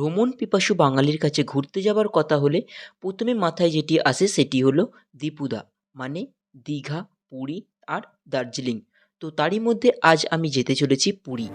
ভ্রমণ পিপাসু বাঙালির কাছে ঘুরতে যাবার কথা হলে প্রথমে মাথায় যেটি আসে সেটি হলো দীপুদা মানে দীঘা, পুরী আর দার্জিলিং। তো তারই মধ্যে আজ আমি যেতে চলেছি পুরী।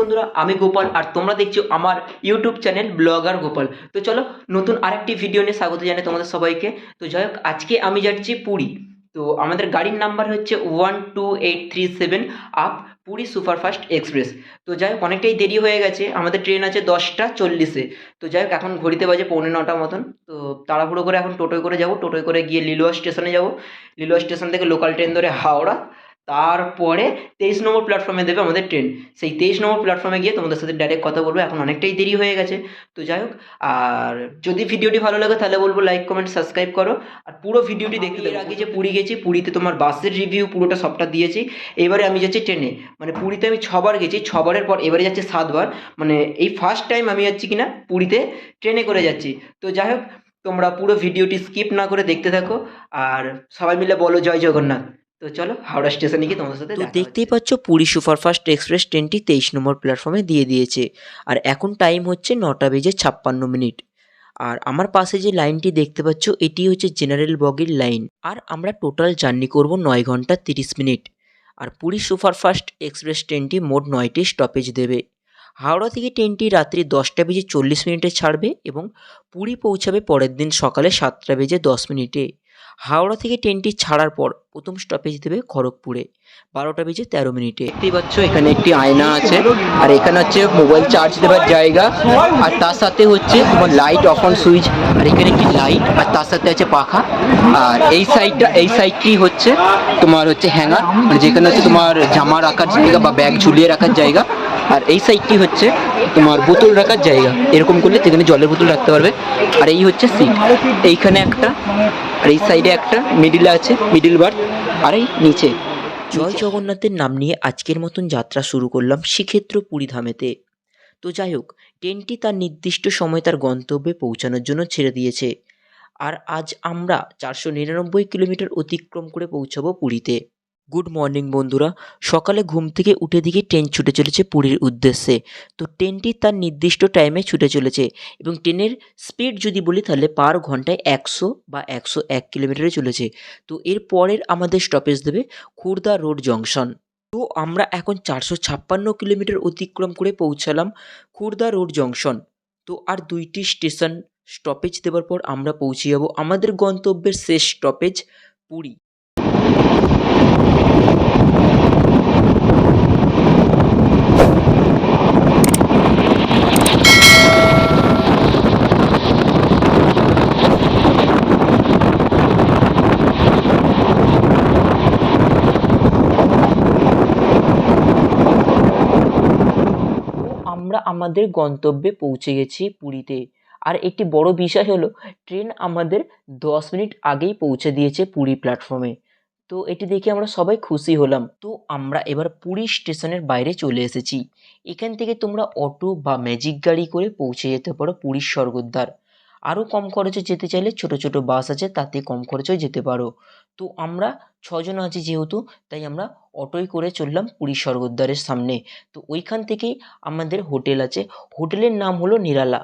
বন্ধুরা, আমি গোপাল আর তোমরা দেখছ আমার ইউটিউব চ্যানেল ব্লগার গোপাল। তো চলো নতুন আরেকটি ভিডিও নিয়ে স্বাগত জানাই তোমাদের সবাইকে। তো যাই হোক, আজকে আমি যাচ্ছি পুরী। তো আমাদের গাড়ির নাম্বার হচ্ছে one two eight three seven up Puri superfast express. তো যাই হোক, অনেকটাই দেরি হয়ে গেছে। আমাদের ট্রেন আছে দশটা চল্লিশে। তো যাই হোক, এখন ঘড়িতে বাজে পৌনে নটা মতন। তো তাড়াহুড়ো করে এখন টোটোয় করে যাব। টোটোয় করে গিয়ে লিলুয়া স্টেশনে যাব। লিলুয়া স্টেশন থেকে লোকাল ট্রেন ধরে হাওড়া। তারপরে তেইশ নম্বর প্ল্যাটফর্মে দেবে আমাদের ট্রেন সেই তেইশ নম্বর প্ল্যাটফর্মে গিয়ে তোমাদের সাথে ডাইরেক্ট কথা বলব এখন অনেকটাই দেরি হয়ে গেছে। তো যাই হোক আর যদি ভিডিওটি ভালো লাগে তাহলে বলব লাইক কমেন্ট সাবস্ক্রাইব করো। আর পুরো ভিডিওটি দেখতে এর আগে যে পুরী গেছি পুরীতে তোমার বাসের রিভিউ পুরোটা সবটা দিয়েছি। এবারে আমি যাচ্ছি ট্রেনে মানে পুরীতে আমি ছবার গেছি ছবারের পর এবারে যাচ্ছি সাতবার। মানে এই ফার্স্ট টাইম আমি যাচ্ছি কিনা পুরীতে ট্রেনে করে যাচ্ছি। তো যাই হোক তোমরা পুরো ভিডিওটি স্কিপ না করে দেখতে থাকো। আর সবাই মিলে বলো জয় জগন্নাথ। তো চলো হাওড়া স্টেশনে গিয়ে তোমাদের সাথে তো দেখা দেখতেই পাচ্ছ পুরী সুপারফাস্ট এক্সপ্রেস ট্রেনটি তেইশ নম্বর প্ল্যাটফর্মে দিয়ে দিয়েছে। আর এখন টাইম হচ্ছে নটা বেজে ছাপ্পান্ন মিনিট। আর আমার পাশে যে লাইনটি দেখতে পাচ্ছ এটি হচ্ছে জেনারেল বগির লাইন আর আমরা টোটাল জার্নি করব নয় ঘণ্টা তিরিশ মিনিট। আর পুরী সুপারফাস্ট এক্সপ্রেস ট্রেনটি মোট নয়টি স্টপেজ দেবে। হাওড়া থেকে ট্রেনটি রাত্রি দশটা বেজে চল্লিশ মিনিটে ছাড়বে এবং পুরী পৌঁছাবে পরের দিন সকালে সাতটা বেজে দশ মিনিটে। হাওড়া থেকে ট্রেনটি ছাড়ার পর প্রথম স্টপেজ দেবে খড়গপুরে। বারোটা বেজে তেরো মিনিটে। দেখতেই পাচ্ছ, এখানে একটি আয়না আছে, আর এখানে হচ্ছে মোবাইল চার্জ দেওয়ার জায়গা, আর তার সাথে হচ্ছে তোমার লাইট অফ অন সুইচ আর এখানে একটি লাইট আর তার সাথে আছে পাখা। আর এই সাইডটা এই সাইডটি হচ্ছে তোমার হচ্ছে হ্যাঙ্গার মানে যেখানে হচ্ছে তোমার জামা রাখার জায়গা বা ব্যাগ ঝুলিয়ে রাখার জায়গা। আর এই সাইডটি হচ্ছে তোমার বোতল রাখার জায়গা। এরকম করলে যেখানে জলের বোতল রাখতে পারবে। আর এই হচ্ছে সিট এইখানে একটা আর এই সাইডে একটা মিডিল আছে মিডিল বার আর এই নিচে। জয় জগন্নাথের নাম নিয়ে আজকের মতন যাত্রা শুরু করলাম শ্রীক্ষেত্র পুরীধামেতে তো যাই হোক, ট্রেনটি তার নির্দিষ্ট সময় তার গন্তব্যে পৌঁছানোর জন্য ছেড়ে দিয়েছে। আর আজ আমরা চারশো নিরানব্বই কিলোমিটার অতিক্রম করে পৌঁছাবো পুরীতে। গুড মর্নিং বন্ধুরা। সকালে ঘুম থেকে উঠে দিকে ট্রেন ছুটে চলেছে পুরীর উদ্দেশ্যে। তো ট্রেনটি তার নির্দিষ্ট টাইমে ছুটে চলেছে এবং ট্রেনের স্পিড যদি বলি তাহলে পার ঘন্টায় একশো বা একশো এক কিলোমিটারে চলেছে। তো এর পরের আমাদের স্টপেজ দেবে খুর্দা রোড জংশন তো আমরা এখন চারশো ছাপ্পান্ন কিলোমিটার অতিক্রম করে পৌঁছালাম খুর্দা রোড জংশন তো আর দুইটি স্টেশন স্টপেজ দেওয়ার পর আমরা পৌঁছে যাব। আমাদের গন্তব্যের শেষ স্টপেজ পুরী তো আমরা আমাদের গন্তব্যে পৌঁছে গেছি পুরীতে। আর একটি বড় বিষয় হলো, ট্রেন আমাদের দশ মিনিট আগেই পৌঁছে দিয়েছে পুরী প্ল্যাটফর্মে তো এটি দেখে আমরা সবাই খুশি হলাম। তো আমরা এবার পুরী স্টেশনের বাইরে চলে এসেছি। এখান থেকে তোমরা অটো বা ম্যাজিক গাড়ি করে পৌঁছে যেতে পারো পুরীর স্বর্গদ্বার। আরও কম খরচে যেতে চাইলে ছোট ছোট বাস আছে, তাতে কম খরচেও যেতে পারো। তো আমরা ছজন আছি যেহেতু, তাই আমরা অটোয় করে চললাম পুরী স্বর্গদ্বারের সামনে। তো ওইখান থেকেই আমাদের হোটেল আছে। হোটেলের নাম হলো নিরালা।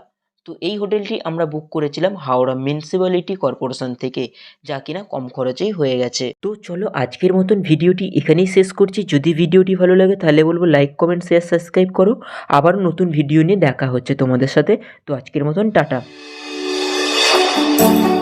তো এই হোটেলটি আমরা বুক করেছিলাম হাওড়া মিউনিসিপ্যালিটি কর্পোরেশন থেকে, যা কিনা কম খরচেই হয়ে গেছে। তো চলো আজকের মতন ভিডিওটি এখানেই শেষ করছি। যদি ভিডিওটি ভালো লাগে তাহলে বলব লাইক, কমেন্ট, শেয়ার, সাবস্ক্রাইব করো। আবার নতুন ভিডিও নিয়ে দেখা হচ্ছে তোমাদের সাথে। তো আজকের মতন টাটা। Thank you.